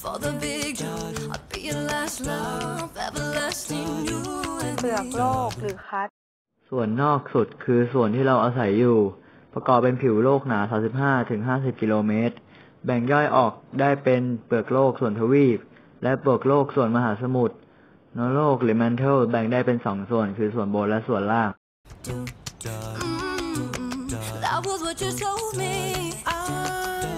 for the big jump. I'll be your last love, everlasting you and เปลือก me. โลกหรือคัสส่วนนอกสุดคือส่วนที่เราอาศัยอยู่ ประกอบเป็นผิวโลกหนา 35ถึง50 กิโลเมตร แบ่งย่อยออกได้เป็นเปลือกโลกส่วนทวีป และเปลือกโลกส่วนมหาสมุทรนโลกหรือ mantle แบ่งได้เป็นสองส่วนคือส่วนบนและส่วนล่าง Mm, that was what you told me. I'm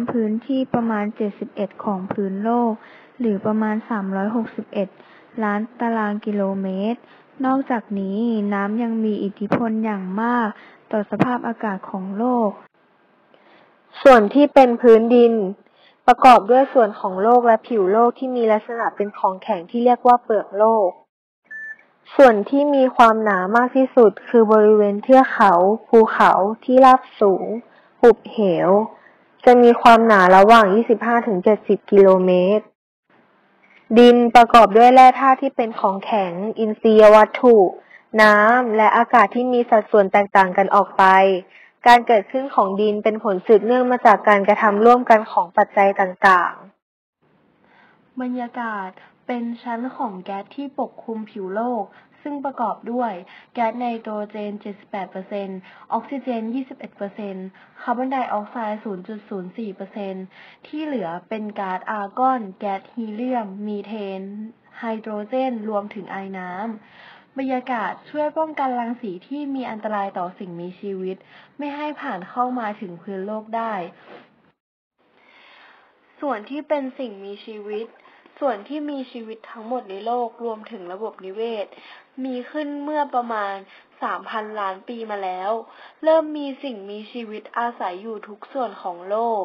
ำพื้นที่ประมาณ 71 ของพื้นโลก หรือประมาณ 361 ล้านตารางกิโลเมตร นอกจากนี้น้ำยังมีอิทธิพลอย่างมากต่อสภาพอากาศของโลก ส่วนที่เป็นพื้นดิน ประกอบด้วยส่วนของโลกและผิวโลกที่มีลักษณะเป็นของแข็งที่เรียกว่าเปลือกโลกส่วนที่มีความหนามากที่สุดคือบริเวณเทือกเขา ภูเขาที่ราบสูง หุบเหว จะมีความหนาระหว่าง 25-70 กิโลเมตร ดินประกอบด้วยแร่ธาตุที่เป็นของแข็ง อินทรียวัตถุ น้ำ และอากาศที่มีสัดส่วนแตกต่างกันออกไป การเกิดขึ้นของดินเป็นผลสืบเนื่องมาจากการกระทำร่วมกันของปัจจัยต่างๆ บรรยากาศ เป็นชั้นของแก๊สที่ปกคลุมผิวโลก ซึ่งประกอบด้วยแก๊สไนโตรเจน 78%ออกซิเจน 21%คาร์บอนไดออกไซด์ 0.04%ที่เหลือเป็นก๊าซอาร์กอน แก๊สฮีเลียม มีเทน ไฮโดรเจน รวมถึงไอน้ำบรรยากาศช่วยป้องกันรังสีที่มีอันตรายต่อสิ่งมีชีวิต ไม่ให้ผ่านเข้ามาถึงพื้นโลกได้ ส่วนที่เป็นสิ่งมีชีวิต ส่วนที่มีชีวิตทั้งหมดในโลกรวมถึงระบบนิเวศ มีขึ้นเมื่อประมาณ 3,000 ล้านปีมาแล้ว เริ่มมีสิ่งมีชีวิตอาศัยอยู่ทุกส่วนของโลก